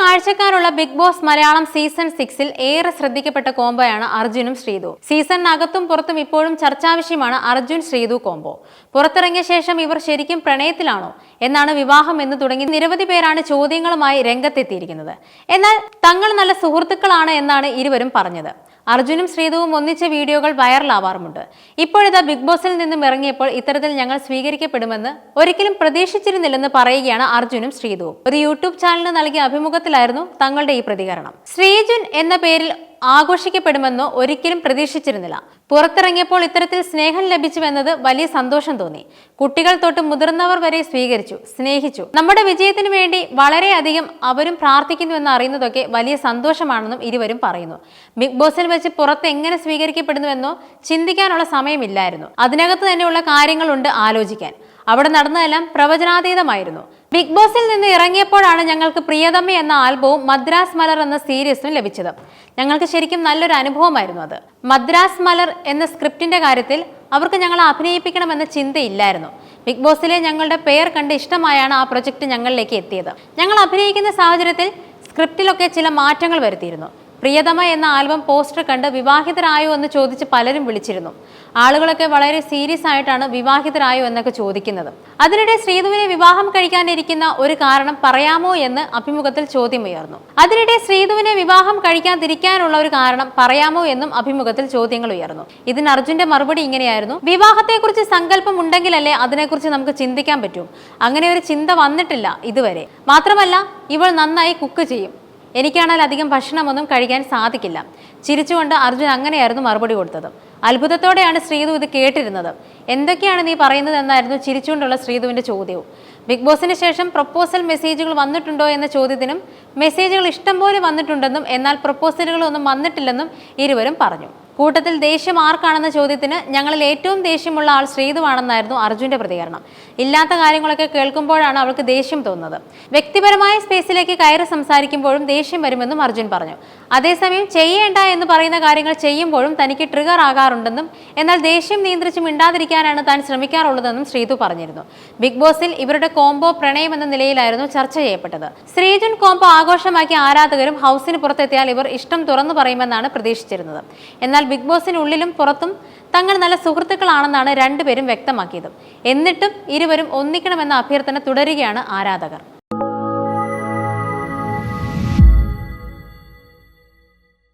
കാഴ്ചക്കാരുള്ള big Boss Malayalam season സിക്സിൽ ഏറെ ശ്രദ്ധിക്കപ്പെട്ട കോംബോയാണ് അർജുനും ശ്രീതു. സീസണിനകത്തും പുറത്തും ഇപ്പോഴും ചർച്ചാവിഷയമാണ് അർജുൻ ശ്രീതു കോംബോ. പുറത്തിറങ്ങിയ ശേഷം ഇവർ ശരിക്കും പ്രണയത്തിലാണോ എന്നാണ് വിവാഹം എന്ന് തുടങ്ങി നിരവധി പേരാണ് ചോദ്യങ്ങളുമായി രംഗത്തെത്തിയിരിക്കുന്നത്. എന്നാൽ തങ്ങൾ നല്ല സുഹൃത്തുക്കളാണ് എന്നാണ് ഇരുവരും പറഞ്ഞത്. അർജുനും ശ്രീതുവും ഒന്നിച്ച വീഡിയോകൾ വൈറലാവാറുമുണ്ട്. ഇപ്പോഴിതാ ബിഗ് ബോസിൽ നിന്നും ഇറങ്ങിയപ്പോൾ ഇത്തരത്തിൽ ഞങ്ങൾ സ്വീകരിക്കപ്പെടുമെന്ന് ഒരിക്കലും പ്രതീക്ഷിച്ചിരുന്നില്ലെന്ന് പറയുകയാണ് അർജുനും ശ്രീതുവും ഒരു യൂട്യൂബ് ചാനലിന് നൽകിയ അഭിമുഖത്തിലായിരുന്നു തങ്ങളുടെ ഈ പ്രതികരണം. ശ്രീജുൻ എന്ന പേരിൽ ആഘോഷിക്കപ്പെടുമെന്നോ ഒരിക്കലും പ്രതീക്ഷിച്ചിരുന്നില്ല. പുറത്തിറങ്ങിയപ്പോൾ ഇത്തരത്തിൽ സ്നേഹം ലഭിച്ചുവെന്നത് വലിയ സന്തോഷം തോന്നി. കുട്ടികൾ തൊട്ട് മുതിർന്നവർ വരെ സ്വീകരിച്ചു സ്നേഹിച്ചു. നമ്മുടെ വിജയത്തിനു വേണ്ടി വളരെയധികം അവരും പ്രാർത്ഥിക്കുന്നുവെന്ന് അറിയുന്നതൊക്കെ വലിയ സന്തോഷമാണെന്നും ഇരുവരും പറയുന്നു. ബിഗ് ബോസിൽ വെച്ച് പുറത്ത് എങ്ങനെ സ്വീകരിക്കപ്പെടുന്നുവെന്നോ ചിന്തിക്കാനുള്ള സമയമില്ലായിരുന്നു. അതിനകത്ത് തന്നെയുള്ള കാര്യങ്ങളുണ്ട് ആലോചിക്കാൻ. അവിടെ നടന്നതെല്ലാം പ്രവചനാതീതമായിരുന്നു. ബിഗ് ബോസിൽ നിന്ന് ഇറങ്ങിയപ്പോഴാണ് ഞങ്ങൾക്ക് പ്രിയതമ എന്ന ആൽബവും മദ്രാസ് മലർ എന്ന സീരീസും ലഭിച്ചത്. ഞങ്ങൾക്ക് ശരിക്കും നല്ലൊരു അനുഭവമായിരുന്നു അത്. മദ്രാസ് മലർ എന്ന സ്ക്രിപ്റ്റിന്റെ കാര്യത്തിൽ അവർക്ക് ഞങ്ങളെ അഭിനയിപ്പിക്കണമെന്ന ചിന്തയില്ലായിരുന്നു. ബിഗ് ബോസിലെ ഞങ്ങളുടെ പേർ കണ്ട് ഇഷ്ടമായാണ് ആ പ്രൊജക്ട് ഞങ്ങളിലേക്ക് എത്തിയത്. ഞങ്ങൾ അഭിനയിക്കുന്ന സാഹചര്യത്തിൽ സ്ക്രിപ്റ്റിലൊക്കെ ചില മാറ്റങ്ങൾ വരുത്തിയിരുന്നു. പ്രിയതമ എന്ന ആൽബം പോസ്റ്റർ കണ്ട് വിവാഹിതരായോ എന്ന് ചോദിച്ച് പലരും വിളിച്ചിരുന്നു. ആളുകളൊക്കെ വളരെ സീരിയസ് ആയിട്ടാണ് വിവാഹിതരായോ എന്നൊക്കെ ചോദിക്കുന്നത്. അതിനിടെ ശ്രീധുവിനെ വിവാഹം കഴിക്കാനിരിക്കുന്ന ഒരു കാരണം പറയാമോ എന്ന് അഭിമുഖത്തിൽ ചോദ്യമുയർന്നു. അതിനിടെ ശ്രീധുവിനെ വിവാഹം കഴിക്കാതിരിക്കാനുള്ള ഒരു കാരണം പറയാമോ എന്നും അഭിമുഖത്തിൽ ചോദ്യങ്ങൾ ഉയർന്നു. ഇതിന് അർജുന്റെ മറുപടി ഇങ്ങനെയായിരുന്നു. വിവാഹത്തെക്കുറിച്ച് സങ്കല്പം ഉണ്ടെങ്കിലല്ലേ അതിനെക്കുറിച്ച് നമുക്ക് ചിന്തിക്കാൻ പറ്റും. അങ്ങനെ ഒരു ചിന്ത വന്നിട്ടില്ല ഇതുവരെ. മാത്രമല്ല ഇവൾ നന്നായി കുക്ക് ചെയ്യും. എനിക്കാണെങ്കിൽ അധികം ഭക്ഷണമൊന്നും കഴിക്കാൻ സാധിക്കില്ല. ചിരിച്ചുകൊണ്ട് അർജുൻ അങ്ങനെയായിരുന്നു മറുപടി കൊടുത്തത്. അത്ഭുതത്തോടെയാണ് ശ്രീതു ഇത് കേട്ടിരുന്നത്. എന്തൊക്കെയാണ് നീ പറയുന്നത് എന്നായിരുന്നു ചിരിച്ചുകൊണ്ടുള്ള ശ്രീധുവിന്റെ ചോദ്യവും. ബിഗ് ബോസിന് ശേഷം പ്രപ്പോസൽ മെസ്സേജുകൾ വന്നിട്ടുണ്ടോ എന്ന ചോദ്യത്തിനും മെസ്സേജുകൾ ഇഷ്ടംപോലെ വന്നിട്ടുണ്ടെന്നും എന്നാൽ പ്രപ്പോസലുകളൊന്നും വന്നിട്ടില്ലെന്നും ഇരുവരും പറഞ്ഞു. കൂട്ടത്തിൽ ദേഷ്യം ആർക്കാണെന്ന ചോദ്യത്തിന് ഞങ്ങളിൽ ഏറ്റവും ദേഷ്യമുള്ള ആൾ ശ്രീതുവാണെന്നായിരുന്നു അർജുന്റെ പ്രതികരണം. ഇല്ലാത്ത കാര്യങ്ങളൊക്കെ കേൾക്കുമ്പോഴാണ് അവൾക്ക് ദേഷ്യം തോന്നുന്നത്. വ്യക്തിപരമായ സ്പേസിലേക്ക് കയറി സംസാരിക്കുമ്പോഴും ദേഷ്യം വരുമെന്നും അർജുൻ പറഞ്ഞു. അതേസമയം ചെയ്യേണ്ട എന്ന് പറയുന്ന കാര്യങ്ങൾ ചെയ്യുമ്പോഴും തനിക്ക് ട്രിഗർ ആകാറുണ്ടെന്നും എന്നാൽ ദേഷ്യം നിയന്ത്രിച്ച് മിണ്ടാതിരിക്കാനാണ് താൻ ശ്രമിക്കാറുള്ളതെന്നും ശ്രീതു പറഞ്ഞിരുന്നു. ബിഗ് ബോസിൽ ഇവരുടെ കോംബോ പ്രണയം എന്ന നിലയിലായിരുന്നു ചർച്ച ചെയ്യപ്പെട്ടത്. ശ്രീജുൻ കോംബോ ആഘോഷമാക്കിയ ആരാധകരും ഹൗസിന് പുറത്തെത്തിയാൽ ഇവർ ഇഷ്ടം തുറന്നു പറയുമെന്നാണ് പ്രതീക്ഷിച്ചിരുന്നത്. എന്നാൽ ബിഗ് ബോസിനുള്ളിലും പുറത്തും തങ്ങൾ നല്ല സുഹൃത്തുക്കളാണെന്നാണ് രണ്ടുപേരും വ്യക്തമാക്കിയത്. എന്നിട്ടും ഇരുവരും ഒന്നിക്കണമെന്ന അഭ്യർത്ഥന തുടരുകയാണ് ആരാധകർ.